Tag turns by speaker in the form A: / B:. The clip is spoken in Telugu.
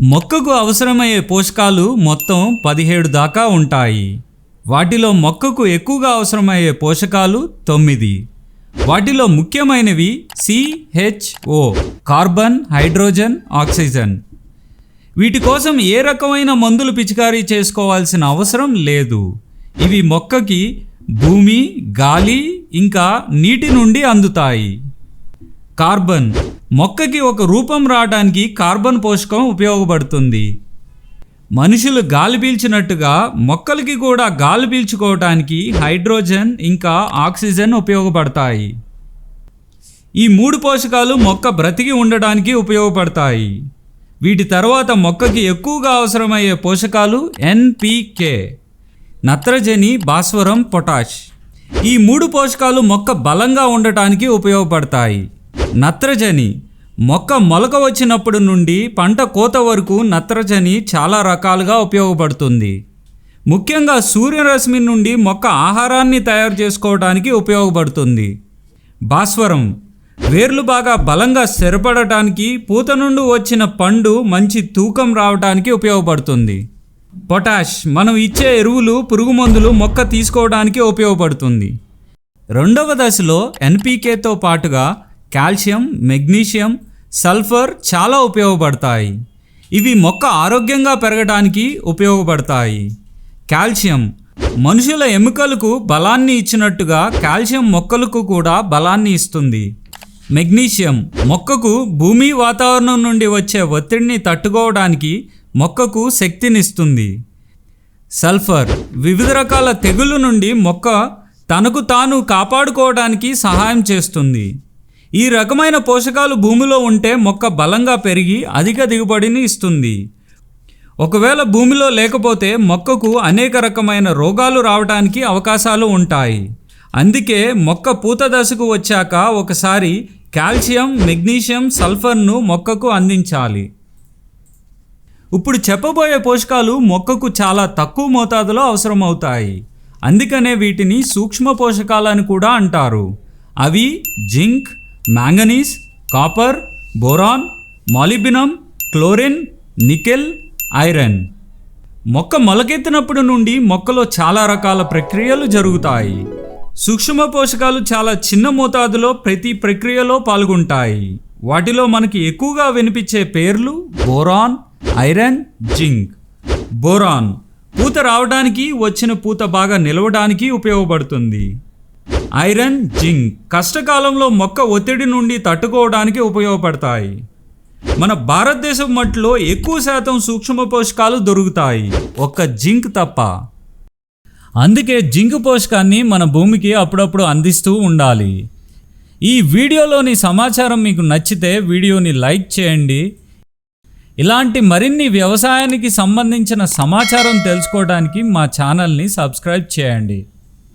A: మొక్కకు అవసరమయ్యే పోషకాలు మొత్తం పదిహేడు దాకా ఉంటాయి. వాటిలో మొక్కకు ఎక్కువగా అవసరమయ్యే పోషకాలు తొమ్మిది. వాటిలో ముఖ్యమైనవి సిహెచ్ఓ కార్బన్ హైడ్రోజన్ ఆక్సిజన్. వీటి కోసం ఏ రకమైన మందులు పిచికారీ చేసుకోవాల్సిన అవసరం లేదు. ఇవి మొక్కకి భూమి గాలి ఇంకా నీటి నుండి అందుతాయి. కార్బన్ మొక్కకి ఒక రూపం రావడానికి కార్బన్ పోషకం ఉపయోగపడుతుంది. మనుషులు గాలి పీల్చినట్టుగా మొక్కలకి కూడా గాలి పీల్చుకోవటానికి హైడ్రోజన్ ఇంకా ఆక్సిజన్ ఉపయోగపడతాయి. ఈ మూడు పోషకాలు మొక్క బ్రతికి ఉండడానికి ఉపయోగపడతాయి. వీటి తర్వాత మొక్కకి ఎక్కువగా అవసరమయ్యే పోషకాలు ఎన్పికే నత్రజని భాస్వరం పొటాష్. ఈ మూడు పోషకాలు మొక్క బలంగా ఉండటానికి ఉపయోగపడతాయి. నత్రజని. మొక్క మొలక వచ్చినప్పుడు నుండి పంట కోత వరకు నత్రజని చాలా రకాలుగా ఉపయోగపడుతుంది. ముఖ్యంగా సూర్యరశ్మి నుండి మొక్క ఆహారాన్ని తయారు చేసుకోవడానికి ఉపయోగపడుతుంది. భాస్వరం. వేర్లు బాగా బలంగా స్థిరపడటానికి పూత నుండి వచ్చిన పండు మంచి తూకం రావడానికి ఉపయోగపడుతుంది. పొటాష్. మనం ఇచ్చే ఎరువులు పురుగు మందులు మొక్క తీసుకోవడానికి ఉపయోగపడుతుంది. రెండవ దశలో ఎన్పీకేతో పాటుగా కాల్షియం మెగ్నీషియం సల్ఫర్ చాలా ఉపయోగపడతాయి. ఇవి మొక్క ఆరోగ్యంగా పెరగడానికి ఉపయోగపడతాయి. కాల్షియం. మనుషుల ఎముకలకు బలాన్ని ఇచ్చినట్టుగా కాల్షియం మొక్కలకు కూడా బలాన్ని ఇస్తుంది. మెగ్నీషియం. మొక్కకు భూమి వాతావరణం నుండి వచ్చే ఒత్తిడిని తట్టుకోవడానికి మొక్కకు శక్తినిస్తుంది. సల్ఫర్. వివిధ రకాల తెగుళ్ళ నుండి మొక్క తనకు తాను కాపాడుకోవడానికి సహాయం చేస్తుంది. ఈ రకమైన పోషకాలు భూమిలో ఉంటే మొక్క బలంగా పెరిగి అధిక దిగుబడిని ఇస్తుంది. ఒకవేళ భూమిలో లేకపోతే మొక్కకు అనేక రకమైన రోగాలు రావడానికి అవకాశాలు ఉంటాయి. అందుకే మొక్క పూత దశకు వచ్చాక ఒకసారి కాల్షియం మెగ్నీషియం సల్ఫర్ను మొక్కకు అందించాలి. ఇప్పుడు చెప్పబోయే పోషకాలు మొక్కకు చాలా తక్కువ మోతాదులో అవసరమవుతాయి. అందుకనే వీటిని సూక్ష్మ పోషకాలని కూడా అంటారు. అవి zinc manganese copper boron molybdenum chlorine nickel iron. మొక్క మొలకెత్తినప్పుడు నుండి మొక్కలో చాలా రకాల ప్రక్రియలు జరుగుతాయి. సూక్ష్మ పోషకాలు చాలా చిన్న మోతాదులో ప్రతి ప్రక్రియలో పాల్గొంటాయి. వాటిలో మనకి ఎక్కువగా వినిపించే పేర్లు బోరాన్ ఐరన్ జింక్. బోరాన్ పూత రావడానికి వచ్చిన పూత బాగా నిలవడానికి ఉపయోగపడుతుంది. ఐరన్ జింక్ కష్టకాలంలో మొక్క ఒత్తిడి నుండి తట్టుకోవడానికి ఉపయోగపడతాయి. మన భారతదేశం మట్టిలో ఎక్కువ శాతం సూక్ష్మ పోషకాలు దొరుకుతాయి. ఒక్క జింక్ తప్ప. అందుకే జింక్ పోషకాన్ని మన భూమికి అప్పుడప్పుడు అందిస్తూ ఉండాలి. ఈ వీడియోలోని సమాచారం మీకు నచ్చితే వీడియోని లైక్ చేయండి. ఇలాంటి మరిన్ని వ్యవసాయానికి సంబంధించిన సమాచారం తెలుసుకోవడానికి మా ఛానల్ని సబ్స్క్రైబ్ చేయండి.